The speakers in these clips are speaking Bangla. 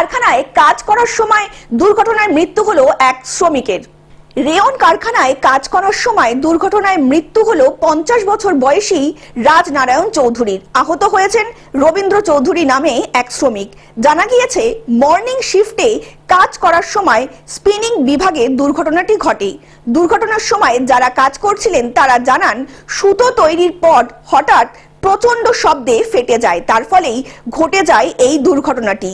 কারখানায় কাজ করার সময় দুর্ঘটনায় মৃত্যু হলো এক শ্রমিকের। রেয়ন কারখানায় কাজ করার সময় দুর্ঘটনায় মৃত্যু হলো পঞ্চাশ বছর বয়সী রাজনারায়ণ চৌধুরীর। আহত হয়েছেন রবীন্দ্র চৌধুরী নামে এক শ্রমিক। জানা গিয়েছে, মর্নিং শিফটে কাজ করার সময় স্পিনিং বিভাগে দুর্ঘটনাটি ঘটে। দুর্ঘটনার সময় যারা কাজ করছিলেন তারা জানান, সুতো তৈরির পর হঠাৎ প্রচণ্ড শব্দে ফেটে যায়। তার ফলেই ঘটে যায় এই দুর্ঘটনাটি।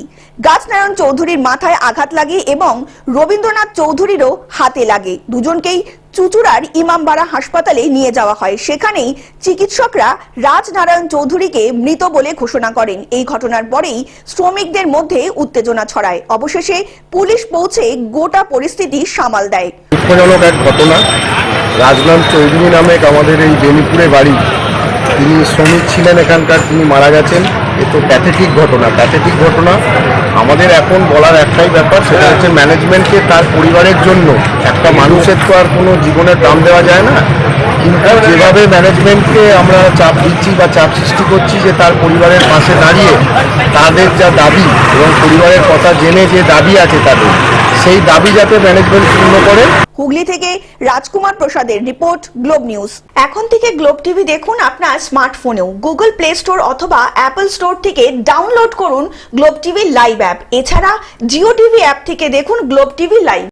গাছনারায়ণ চৌধুরীর মাথায় আঘাত লাগে এবং রবীন্দ্রনাথ চৌধুরীরও হাতে লাগে। দুজনকেই চুচুড়ার ইমামবাড়া হাসপাতালে নিয়ে যাওয়া হয়। সেখানেই চিকিৎসকরা রাজনারায়ণ চৌধুরীকে মৃত বলে ঘোষণা করেন। এই ঘটনার পরেই শ্রমিকদের মধ্যে উত্তেজনা ছড়ায়। অবশেষে পুলিশ পৌঁছে গোটা পরিস্থিতি সামাল দেয়। দুঃখজনক এক ঘটনা। রাজনাম চৌধুরী নামে আমাদের এই বেনিপুরে বাড়ি তিনি শ্রমিক ছিলেন এখানকার, তিনি মারা গেছেন। এ তো প্যাথেটিক ঘটনা। প্যাথেটিক ঘটনা আমাদের এখন বলার একটাই ব্যাপার, সেটা হচ্ছে ম্যানেজমেন্টকে তার পরিবারের জন্য। একটা মানুষের তো আর কোনো জীবনের দাম দেওয়া যায় না। কিন্তু যেভাবে ম্যানেজমেন্টকে আমরা চাপ দিচ্ছি বা চাপ সৃষ্টি করছি যে তার পরিবারের পাশে দাঁড়িয়ে, তাদের যা দাবি এবং পরিবারের কথা জেনে যে দাবি আছে তাদের সেই দাবি যাতে ম্যানেজমেন্ট পূর্ণ করে। হুগলি থেকে রাজকুমার প্রসাদের রিপোর্ট, গ্লোব নিউজ। এখন থেকে গ্লোব টিভি দেখুন আপনার স্মার্টফোনেও। গুগল প্লে স্টোর অথবা অ্যাপল স্টোর থেকে ডাউনলোড করুন গ্লোব টিভি লাইভ অ্যাপ। এছাড়া জিও টিভি অ্যাপ থেকে দেখুন গ্লোব টিভি লাইভ।